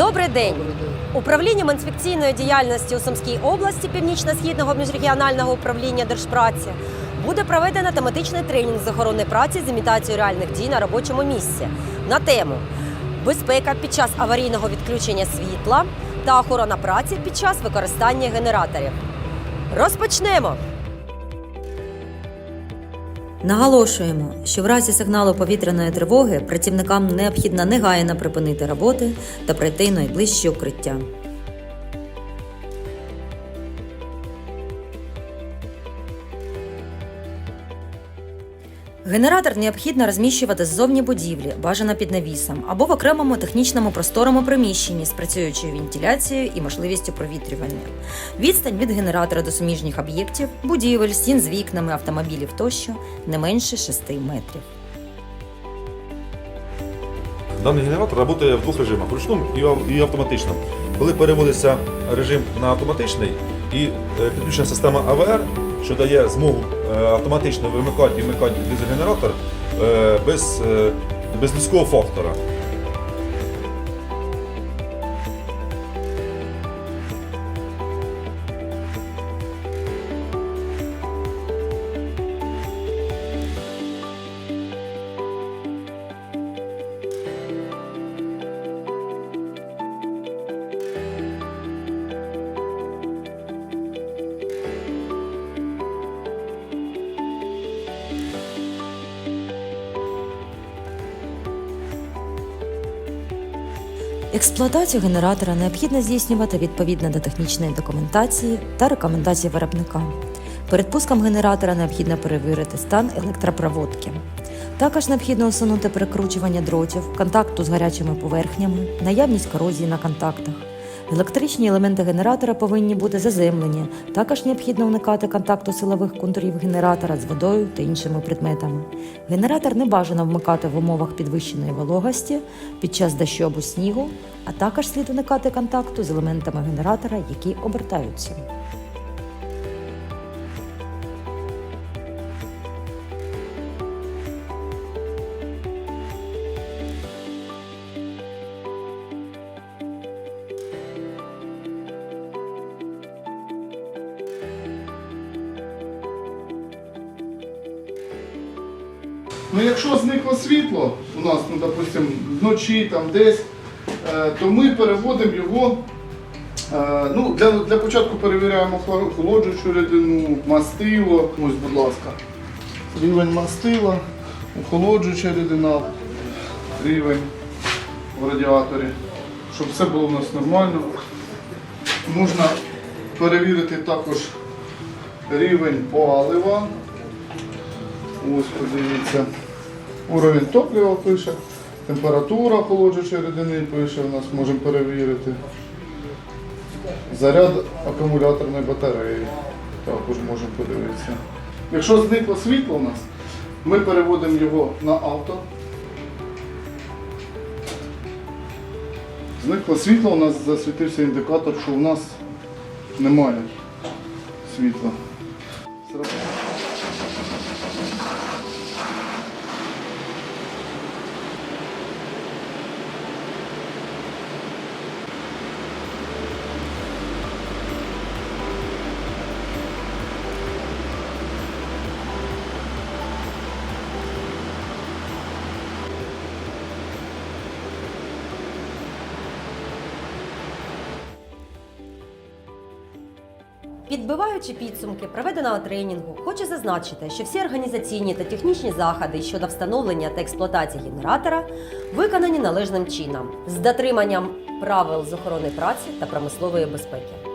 Добрий день! Управлінням інспекційної діяльності у Сумській області Північно-східного міжрегіонального управління Держпраці буде проведено тематичний тренінг з охорони праці з імітацією реальних дій на робочому місці на тему безпека під час аварійного відключення світла та охорона праці під час використання генераторів. Розпочнемо! Наголошуємо, що в разі сигналу повітряної тривоги працівникам необхідно негайно припинити роботи та пройти найближче укриття. Генератор необхідно розміщувати ззовні будівлі, бажано під навісом, або в окремому технічному просторому приміщенні з працюючою вентиляцією і можливістю провітрювання. Відстань від генератора до суміжніх об'єктів, будівель, стін з вікнами, автомобілів тощо не менше 6 метрів. Даний генератор працює в двох режимах ручному і ав- автоматичному. Коли переводиться режим на автоматичний і е, підключена система АВР, що дає змогу е, автоматично вимикати і дизель-генератор е, без, е, без людського фактора. Експлуатацію генератора необхідно здійснювати відповідно до технічної документації та рекомендацій виробника. Перед пуском генератора необхідно перевірити стан електропроводки. Також необхідно усунути перекручування дротів, контакту з гарячими поверхнями, наявність корозії на контактах. Електричні елементи генератора повинні бути заземлені. Також необхідно уникати контакту силових контурів генератора з водою та іншими предметами. Генератор не бажано вмикати в умовах підвищеної вологості під час дощу або снігу, а також слід уникати контакту з елементами генератора, які обертаються. Ну, якщо зникло світло у нас, ну, допустим, вночі там десь, е, то ми переводимо його. е, Ну, для, для початку перевіряємо охолоджуючу рідину, мастило. Ось, будь ласка. Рівень мастила, охолоджуюча рідина, рівень в радіаторі. Щоб все було у нас нормально. Можна перевірити також рівень палива. Ось подивіться. Уровень топлива пише, температура охолоджуючої рідини пише, у нас можемо перевірити. Заряд акумуляторної батареї. Також можемо подивитися. Якщо зникло світло у нас, ми переводимо його на авто. Зникло світло, у нас засвітився індикатор, що у нас немає світла. Підбиваючи підсумки проведеного тренінгу, хочу зазначити, що всі організаційні та технічні заходи щодо встановлення та експлуатації генератора виконані належним чином з дотриманням правил з охорони праці та промислової безпеки.